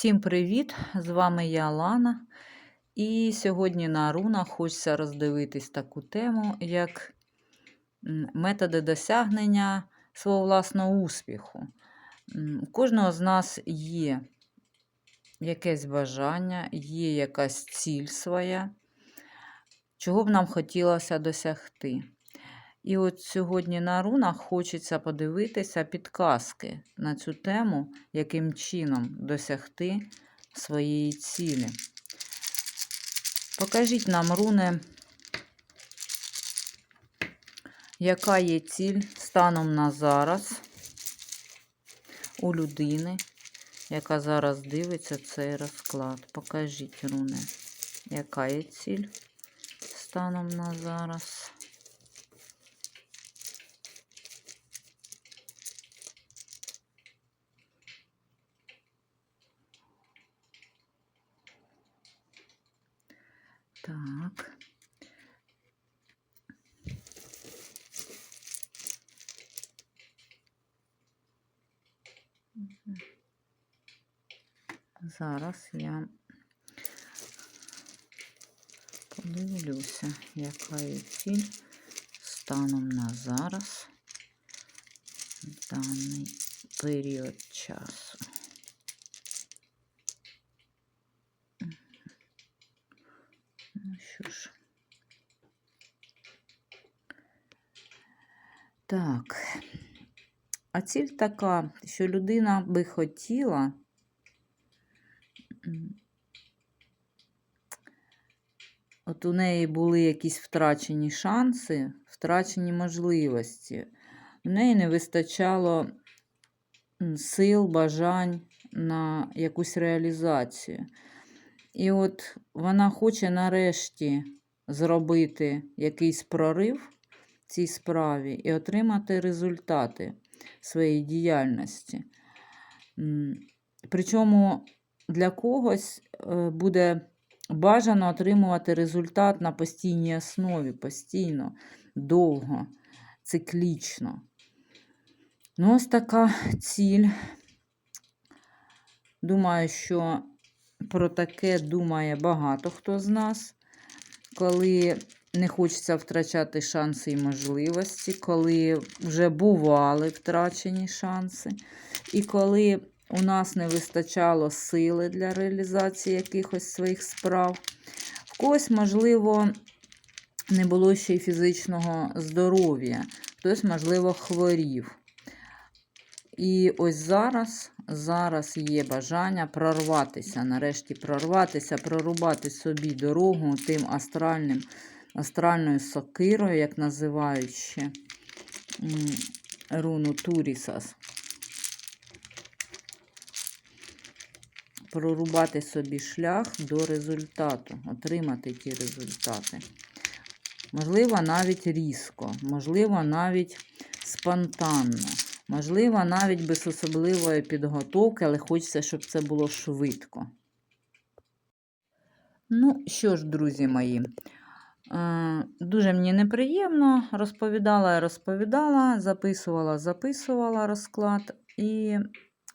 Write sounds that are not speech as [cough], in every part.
Всім привіт! З вами я Лана. І сьогодні на рунах хочеться роздивитись таку тему, як методи досягнення свого власного успіху. У кожного з нас є якесь бажання, є якась ціль своя, чого б нам хотілося досягти. І от сьогодні на рунах хочеться подивитися підказки на цю тему, яким чином досягти своєї цілі. Покажіть нам, руни, яка є ціль станом на зараз у людини, яка зараз дивиться цей розклад. Покажіть, руни, яка є ціль станом на зараз. Так. Зараз я подивлюся, яка є ціль станом на зараз в даний період часу. Мгм. Ну що ж. Так. А ціль така, що людина би хотіла от у неї були якісь втрачені шанси, втрачені можливості. У неї не вистачало сил, бажань на якусь реалізацію. І от вона хоче нарешті зробити якийсь прорив в цій справі і отримати результати своєї діяльності. Причому для когось е, буде бажано отримувати результат на постійній основі, постійно, довго, циклічно. Ну, ось така ціль. Думаю, що про таке думає багато хто з нас, коли не хочеться втрачати шанси і можливості, коли вже бували втрачені шанси, і коли у нас не вистачало сили для реалізації якихось своїх справ. В когось, можливо, не було ще й фізичного здоров'я, хтось, можливо, хворів. І ось зараз, зараз є бажання прорватися, нарешті прорватися, прорубати собі дорогу тим астральним, астральною сокирою, як називають ще руну Турісас. Прорубати собі шлях до результату, отримати ті результати. Можливо, навіть різко, можливо, навіть спонтанно. Можливо, навіть без особливої підготовки, але хочеться, щоб це було швидко. Ну, що ж, друзі мої, дуже мені неприємно. Розповідала розповідала, записувала, записувала розклад, і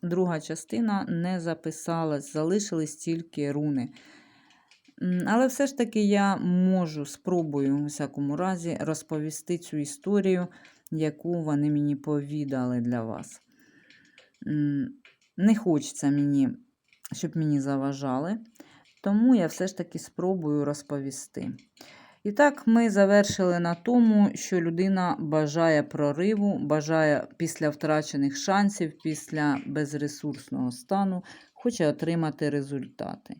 друга частина не записалась, залишились тільки руни. Але все ж таки я можу, спробую, у всякому разі, розповісти цю історію яку вони мені повідали для вас. Не хочеться мені, щоб мені заважали, тому я все ж таки спробую розповісти. І так, ми завершили на тому, що людина бажає прориву, бажає після втрачених шансів, після безресурсного стану, хоче отримати результати.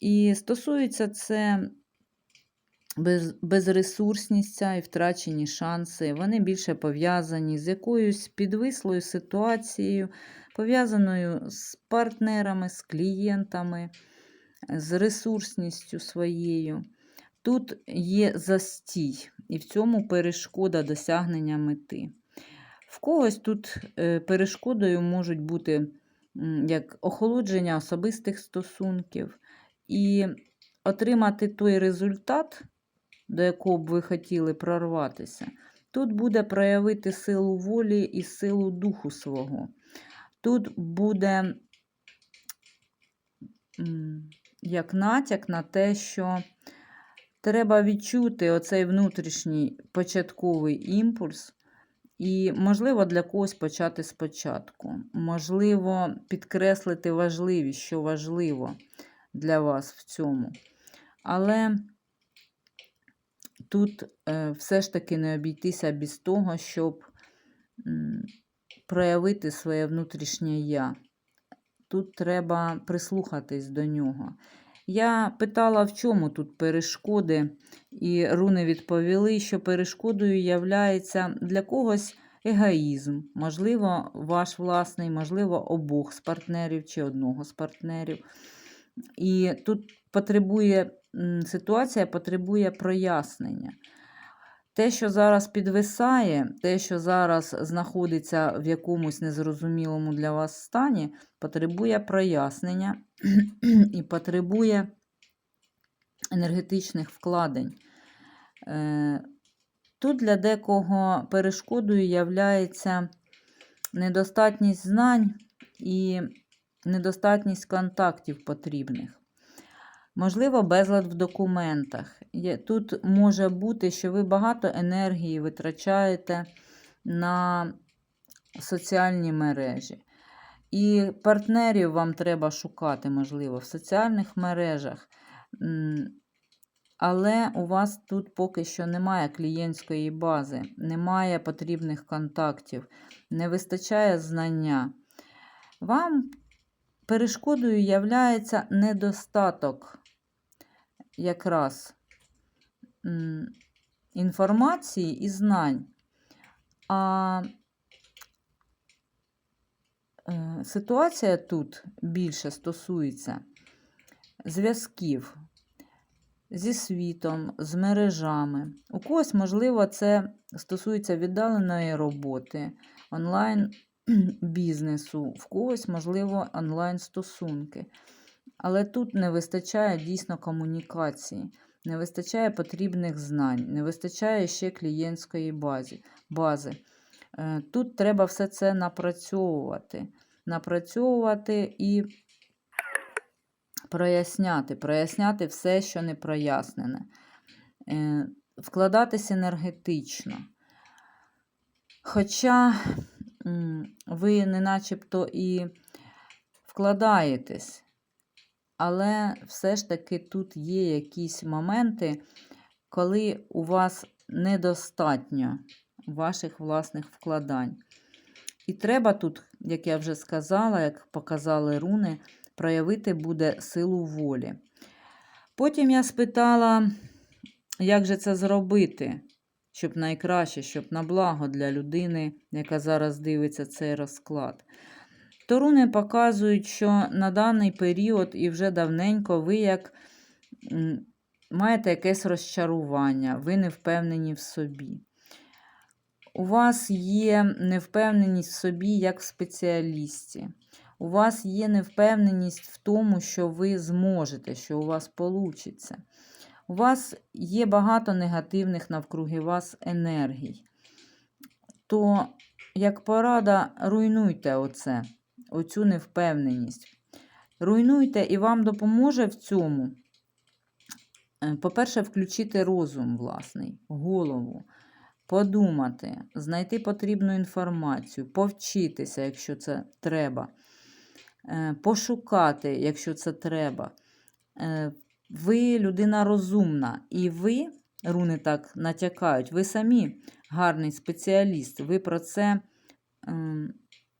І стосується це без, безресурсність і втрачені шанси, вони більше пов'язані з якоюсь підвислою ситуацією, пов'язаною з партнерами, з клієнтами, з ресурсністю своєю. Тут є застій, і в цьому перешкода досягнення мети. В когось тут е, перешкодою можуть бути як охолодження особистих стосунків, і отримати той результат, до якого б ви хотіли прорватися, тут буде проявити силу волі і силу духу свого. Тут буде як натяк на те, що треба відчути оцей внутрішній початковий імпульс. І, можливо, для когось почати спочатку. Можливо, підкреслити важливість, що важливо для вас в цьому. Але тут е, все ж таки не обійтися без того, щоб проявити своє внутрішнє я. Тут треба прислухатись до нього. Я питала, в чому тут перешкоди, і руни відповіли, що перешкодою являється для когось егоїзм, можливо, ваш власний, можливо, обох з партнерів чи одного з партнерів. І тут потребує ситуація потребує прояснення. Те, що зараз підвисає, те, що зараз знаходиться в якомусь незрозумілому для вас стані, потребує прояснення [clears throat] і потребує енергетичних вкладень. Е, Тут для декого перешкодою являється недостатність знань і недостатність контактів потрібних. Можливо, безлад в документах. Тут може бути, що ви багато енергії витрачаєте на соціальні мережі. І партнерів вам треба шукати, можливо, в соціальних мережах. Але у вас тут поки що немає клієнтської бази, немає потрібних контактів, не вистачає знання. Вам перешкодою являється недостаток якраз інформації і знань. А ситуація тут більше стосується зв'язків зі світом, з мережами. У когось, можливо, це стосується віддаленої роботи, онлайн бізнесу, в когось, можливо, онлайн стосунки. Але тут не вистачає дійсно комунікації, не вистачає потрібних знань, не вистачає ще клієнтської бази. Е, Тут треба все це напрацьовувати. Напрацьовувати і проясняти, проясняти все, що не прояснене. Е, Вкладатись енергетично. Хоча ви не начебто і вкладаєтесь, але все ж таки тут є якісь моменти, коли у вас недостатньо ваших власних вкладань. І треба тут, як я вже сказала, як показали руни, проявити буде силу волі. Потім я спитала, як же це зробити, щоб найкраще, щоб на благо для людини, яка зараз дивиться цей розклад. То руни показують, що на даний період і вже давненько ви як маєте якесь розчарування, ви не впевнені в собі. У вас є невпевненість в собі як в спеціалісті. У вас є невпевненість в тому, що ви зможете, що у вас вийде. У вас є багато негативних навкруги вас енергій. То, як порада, руйнуйте оце, оцю невпевненість. Руйнуйте і вам допоможе в цьому. е, По-перше, включити розум власний, голову, подумати, знайти потрібну інформацію, повчитися, якщо це треба, е, пошукати, якщо це треба. Е, Ви людина розумна, і ви, руни так натякають, ви самі гарний спеціаліст. Ви про це ем,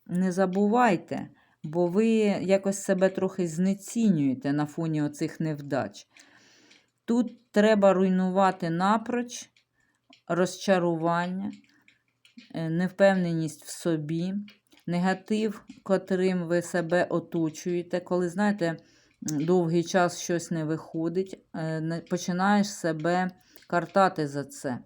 не забувайте, бо ви якось себе трохи знецінюєте на фоні оцих невдач. Тут треба руйнувати напроч розчарування, е, невпевненість в собі, негатив, котрим ви себе оточуєте. Коли, знаєте, довгий час щось не виходить, е, починаєш себе картати за це.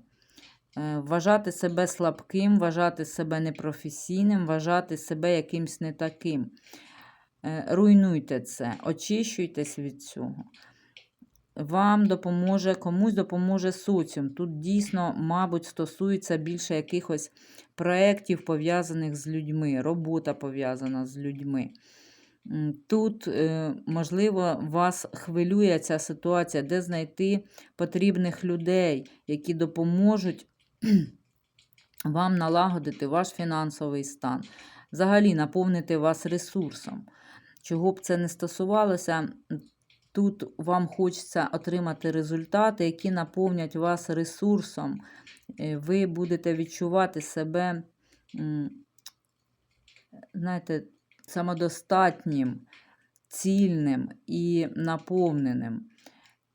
Е, Вважати себе слабким, вважати себе непрофесійним, вважати себе якимсь не таким. Руйнуйте це, очищуйтесь від цього. Вам допоможе, комусь допоможе соціум. Тут дійсно, мабуть, стосується більше якихось проєктів, пов'язаних з людьми, робота пов'язана з людьми. Тут, е, можливо, вас хвилює ця ситуація, де знайти потрібних людей, які допоможуть [clears throat] вам налагодити ваш фінансовий стан, взагалі наповнити вас ресурсом. Чого б це не стосувалося, тут вам хочеться отримати результати, які наповнять вас ресурсом. Е, Ви будете відчувати себе, знаєте, самодостатнім, цільним і наповненим.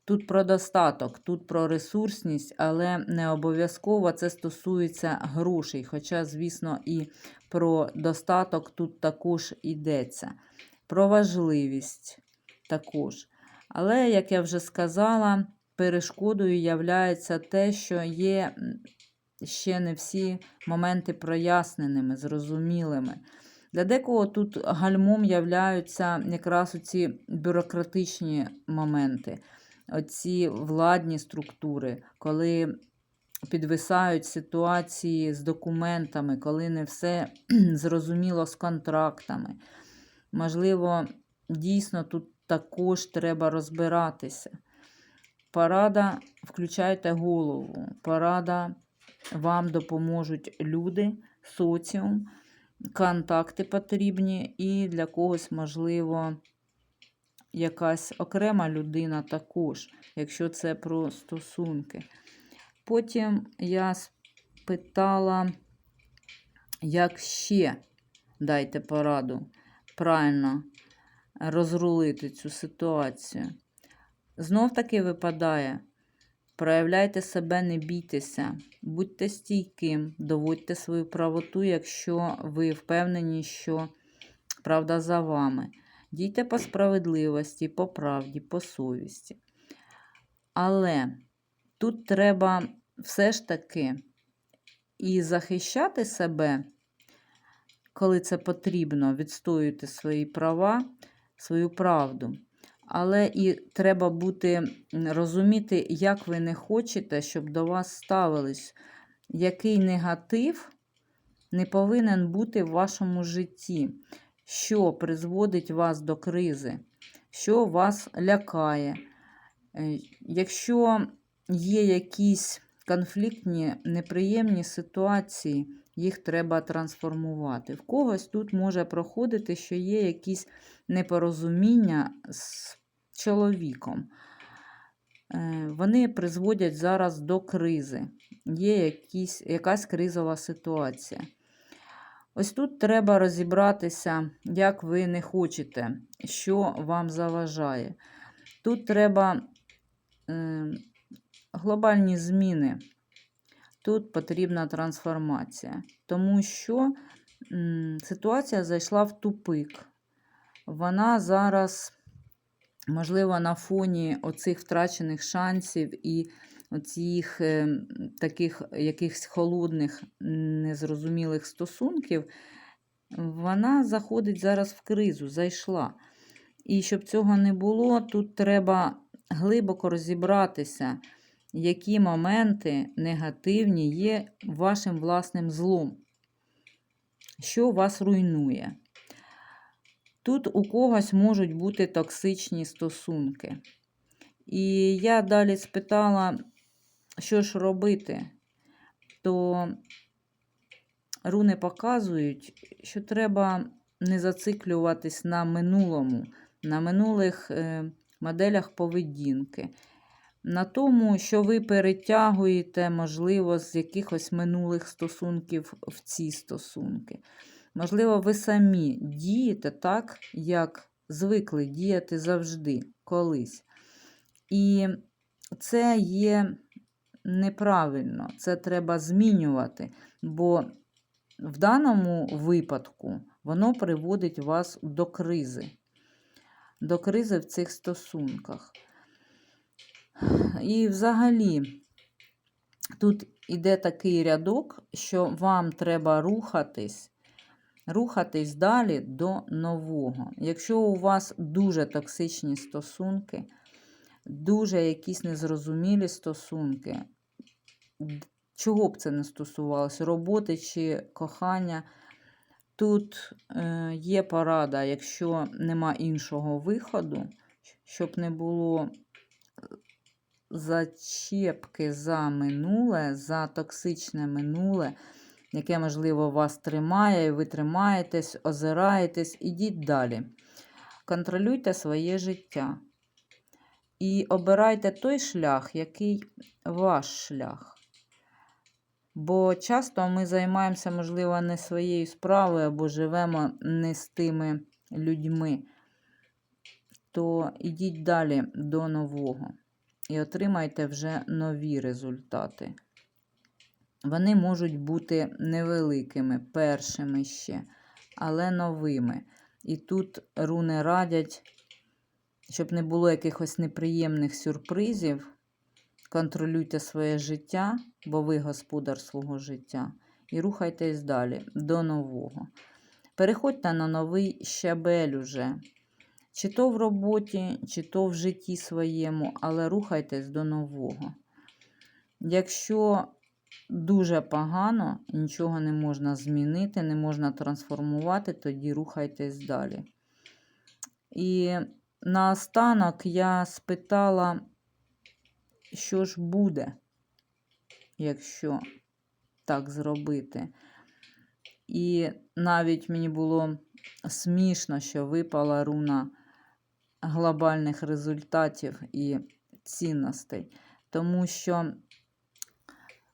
Тут про достаток, тут про ресурсність, але не обов'язково це стосується грошей. Хоча, звісно, і про достаток тут також йдеться. Про важливість також. Але, як я вже сказала, перешкодою являється те, що є ще не всі моменти проясненими, зрозумілими. Для декого тут гальмом являються якраз ці бюрократичні моменти, оці владні структури, коли підвисають ситуації з документами, коли не все зрозуміло з контрактами. Можливо, дійсно тут також треба розбиратися. Порада, включайте голову. Порада вам допоможуть люди, соціум, контакти потрібні, і для когось, можливо, якась окрема людина також, якщо це про стосунки. Потім я спитала, як ще дайте пораду правильно розрулити цю ситуацію. Знов таки випадає. Проявляйте себе, не бійтеся, будьте стійким, доводьте свою правоту, якщо ви впевнені, що правда за вами. Дійте по справедливості, по правді, по совісті. Але тут треба все ж таки і захищати себе, коли це потрібно, відстоювати свої права, свою правду. Але і треба бути розуміти, як ви не хочете, щоб до вас ставились, який негатив не повинен бути в вашому житті, що призводить вас до кризи, що вас лякає. Е, Якщо є якісь конфліктні, неприємні ситуації, їх треба трансформувати. В когось тут може проходити, що є якісь непорозуміння з чоловіком. Е, Вони призводять зараз до кризи. Є якісь, якась кризова ситуація. Ось тут треба розібратися, як ви не хочете, що вам заважає. Тут треба е, глобальні зміни. Тут потрібна трансформація, тому що ситуація зайшла в тупик. Вона зараз, можливо, на фоні оцих втрачених шансів і оцих е, таких якихось холодних, незрозумілих стосунків, вона заходить зараз в кризу, зайшла. І щоб цього не було, тут треба глибоко розібратися, які моменти негативні є вашим власним злом, що вас руйнує. Тут у когось можуть бути токсичні стосунки. І я далі спитала, що ж робити, то руни показують, що треба не зациклюватись на минулому, на минулих е, моделях поведінки, на тому, що ви перетягуєте, можливо, з якихось минулих стосунків в ці стосунки. Можливо, ви самі дієте так, як звикли діяти завжди, колись. І це є неправильно, це треба змінювати, бо в даному випадку воно приводить вас до кризи, до кризи в цих стосунках. І взагалі, тут іде такий рядок, що вам треба рухатись, рухатись далі до нового. Якщо у вас дуже токсичні стосунки, дуже якісь незрозумілі стосунки, чого б це не стосувалося, роботи чи кохання, Тут е, є порада, якщо нема іншого виходу, щоб не було зачепки за минуле, за токсичне минуле, яке, можливо, вас тримає, ви тримаєтесь, озираєтесь, ідіть далі. Контролюйте своє життя. І обирайте той шлях, який ваш шлях. Бо часто ми займаємося, можливо, не своєю справою або живемо не з тими людьми, то ідіть далі до нового і отримайте вже нові результати. Вони можуть бути невеликими, першими ще, але новими. І тут руни радять, щоб не було якихось неприємних сюрпризів. Контролюйте своє життя, бо ви господар свого життя, і рухайтесь далі до нового. Переходьте на новий щабель уже. Чи то в роботі, чи то в житті своєму, але рухайтесь до нового. Якщо дуже погано, нічого не можна змінити, не можна трансформувати, тоді рухайтесь далі. І наостанок я спитала, що ж буде, якщо так зробити. І навіть мені було смішно, що випала руна глобальних результатів і цінностей. Тому що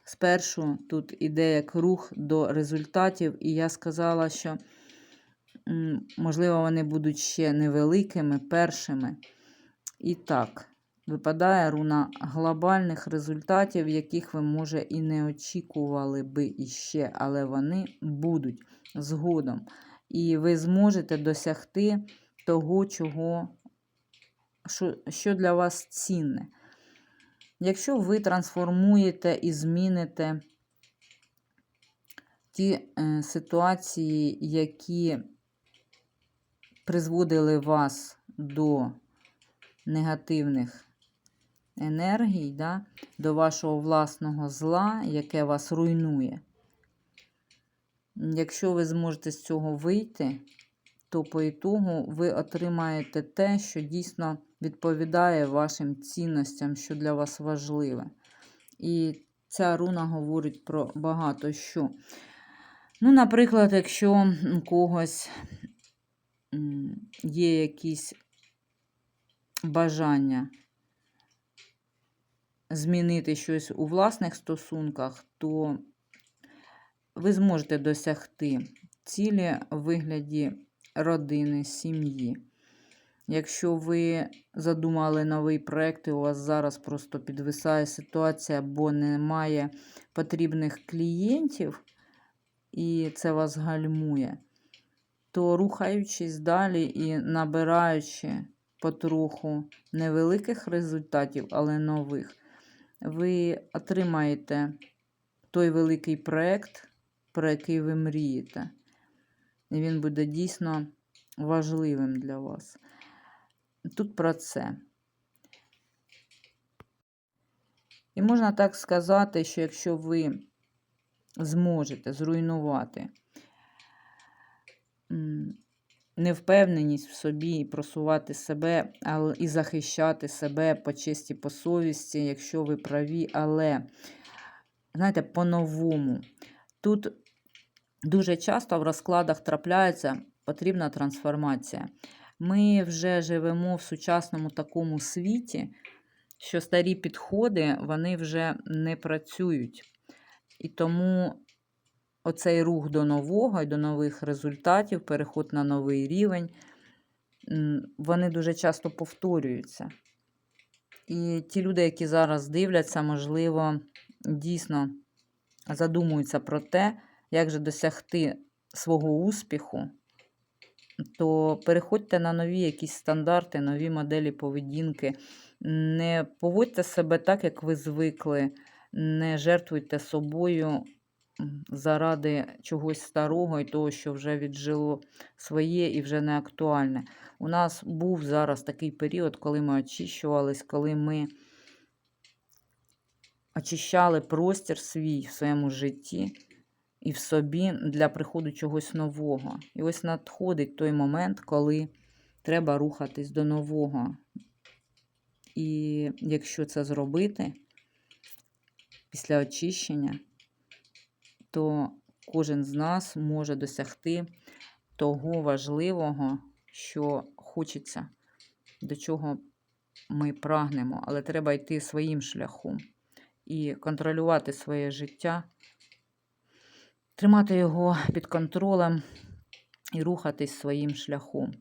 спершу тут іде як рух до результатів, і я сказала, що, можливо, вони будуть ще невеликими, першими. І так, випадає руна глобальних результатів, яких ви, може, і не очікували би іще, але вони будуть згодом. І ви зможете досягти того, чого що, для вас цінне. Якщо ви трансформуєте і зміните ті е, ситуації, які призводили вас до негативних енергій, да, до вашого власного зла, яке вас руйнує. Якщо ви зможете з цього вийти, то по ітогу ви отримаєте те, що дійсно відповідає вашим цінностям, що для вас важливе. І ця руна говорить про багато що. Ну, наприклад, якщо у когось є якісь бажання змінити щось у власних стосунках, то ви зможете досягти цілі в вигляді родини, сім'ї. Якщо ви задумали новий проєкт, і у вас зараз просто підвисає ситуація, бо немає потрібних клієнтів, і це вас гальмує, то рухаючись далі і набираючи потроху невеликих результатів, але нових, ви отримаєте той великий проєкт, про який ви мрієте. І він буде дійсно важливим для вас. Тут про це. І можна так сказати, що якщо ви зможете зруйнувати невпевненість в собі і просувати себе, і захищати себе по честі, по совісті, якщо ви праві, але, знаєте, по-новому. Тут дуже часто в розкладах трапляється потрібна трансформація. Ми вже живемо в сучасному такому світі, що старі підходи вони вже не працюють. І тому оцей рух до нового і до нових результатів, переход на новий рівень, вони дуже часто повторюються. І ті люди, які зараз дивляться, можливо, дійсно задумуються про те, як же досягти свого успіху то переходьте на нові якісь стандарти, нові моделі поведінки. Не поводьте себе так, як ви звикли, не жертвуйте собою заради чогось старого і того, що вже віджило своє і вже не актуальне. У нас був зараз такий період, коли ми очищувались, коли ми очищали простір свій в своєму житті. І в собі для приходу чогось нового. І ось надходить той момент, коли треба рухатись до нового. І якщо це зробити після очищення, то кожен з нас може досягти того важливого, що хочеться, до чого ми прагнемо, але треба йти своїм шляхом і контролювати своє життя, тримати його під контролем і рухатись своїм шляхом.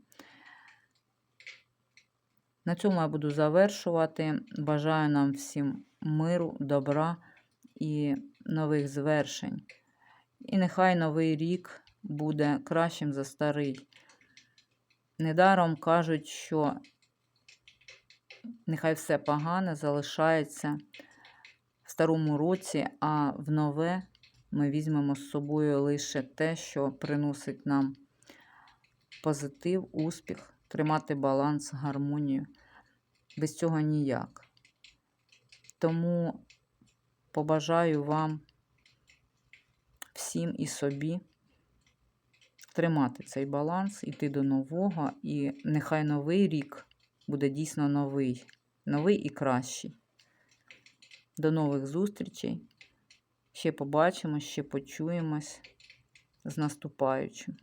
На цьому я буду завершувати. Бажаю нам всім миру, добра і нових звершень. І нехай новий рік буде кращим за старий. Недаром кажуть, що нехай все погане залишається в старому році, а в нове ми візьмемо з собою лише те, що приносить нам позитив, успіх, тримати баланс, гармонію. Без цього ніяк. Тому побажаю вам всім і собі тримати цей баланс, іти до нового, і нехай новий рік буде дійсно новий, новий і кращий. До нових зустрічей. Ще побачимось, ще почуємось з наступаючим.